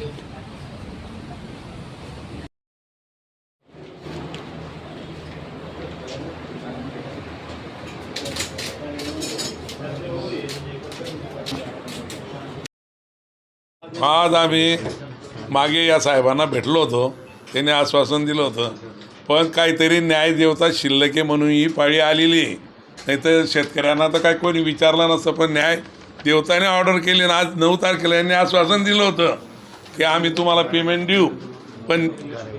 आज आम्ही मागे या साहेबांना भेटलो होतो. त्यांनी आश्वासन दिलं होतं. पण काहीतरी न्याय देवता शिल्लके म्हणून ही पाळी आलेली नाही तर शेतकऱ्यांना तर काय कोणी विचारलं नसतं पण न्याय देवताने ऑर्डर केली आणि आज नऊ तारखेला यांनी आश्वासन दिलं होतं. की आम्ही तुम्हाला पेमेंट देऊ. पण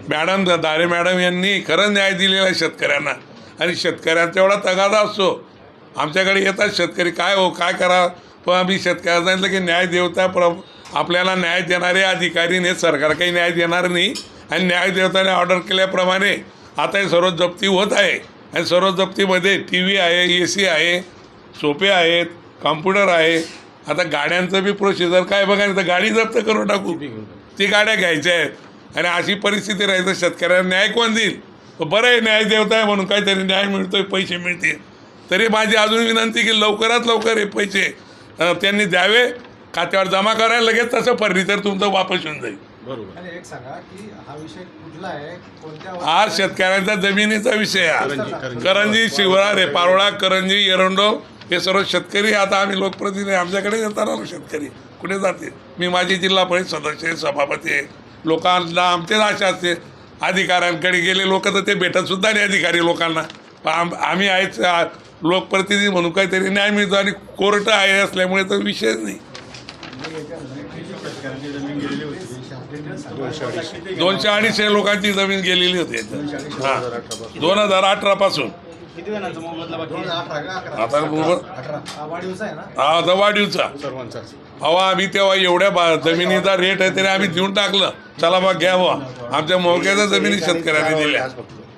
मॅडम दारे मॅडम यांनी खरं न्याय दिलेला आहे शेतकऱ्यांना. आणि शेतकऱ्यांचा एवढा तगादा असतो. आमच्याकडे येतात शेतकरी काय हो काय करा? पण आम्ही शेतकऱ्यांना सांगितलं की न्याय देवता प्र आपल्याला न्याय देणारे अधिकारी नाही सरकार काही न्याय देणार नाही. आणि न्याय देवताने ऑर्डर केल्याप्रमाणे आता हे सर्व जप्ती होत आहे. आणि सर्व जप्तीमध्ये टी व्ही आहे ए सी आहे सोपे आहेत कॉम्प्युटर आहे आता गाड्यांचं बी प्रोसिजर काय बघा तर गाडी जप्त करून टाकू. ती गाड्या घ्यायच्या आहेत. आणि अशी परिस्थिती राहील तर शेतकऱ्यांना न्याय कोण देईल? तर बरं आहे न्याय देवता आहे म्हणून काहीतरी न्याय मिळतोय पैसे मिळतील. तरी माझी अजून विनंती की लवकरात लवकर हे पैसे त्यांनी द्यावे. खात्यावर जमा करायला लगेच तसं फर्निचर तुमचं वापस येऊन जाईल. बरोबर. आणि एक सांगा की हा विषय कुठला आहे? कोणत्या आज शेतकऱ्यांचा जमिनीचा विषय आहे. करंजी शिवरा रे पारोळा करंजी एरंडो हे सर्व शेतकरी आता आम्ही लोकप्रतिनिधी आमच्याकडे येतात ना शेतकरी. कुठे जाते? मी माझी जिल्हा परिषद सदस्य आहे, सभापती आहे. लोकांना आमचेच आशा असते. अधिकाऱ्यांकडे गेले लोक तर ते भेटतसुद्धा नाही अधिकारी लोकांना. पण आम आम्ही आहेच लोकप्रतिनिधी म्हणून काहीतरी न्याय मिळतो आणि कोर्ट आहे असल्यामुळे तर विषयच नाही. दोनशे अडीचशे लोकांची जमीन गेलेली होती हां. दोन हजार अठरा पासून. किती जणांचा मोबदला बाकी? आता बरोबर अठरा हा वाढदिवस आहे ना? हा आता वाढीवचा सर्वांचाच अहो आम्ही तेव्हा एवढ्या बा जमिनीचा रेट आहे तरी आम्ही देऊन टाकलं. चला बा घ्या बुवा. आमच्या मोक्याच्या जमिनी शेतकऱ्यांनी दिल्या.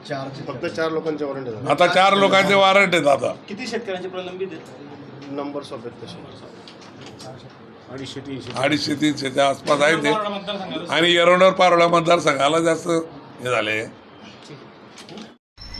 चार फक्त चार लोकांचे वॉरंट आता चार लोकांचे वारंट आहेत आता. किती शेतकऱ्यांचे प्रलंबित आहेत? नंबर सोबत तसे. अडीचशे तीनशे. अडीचशे तीनशेच्या आसपास आहे ते. आणि येरवडर पारोळा मतदारसंघाला जास्त हे झाले.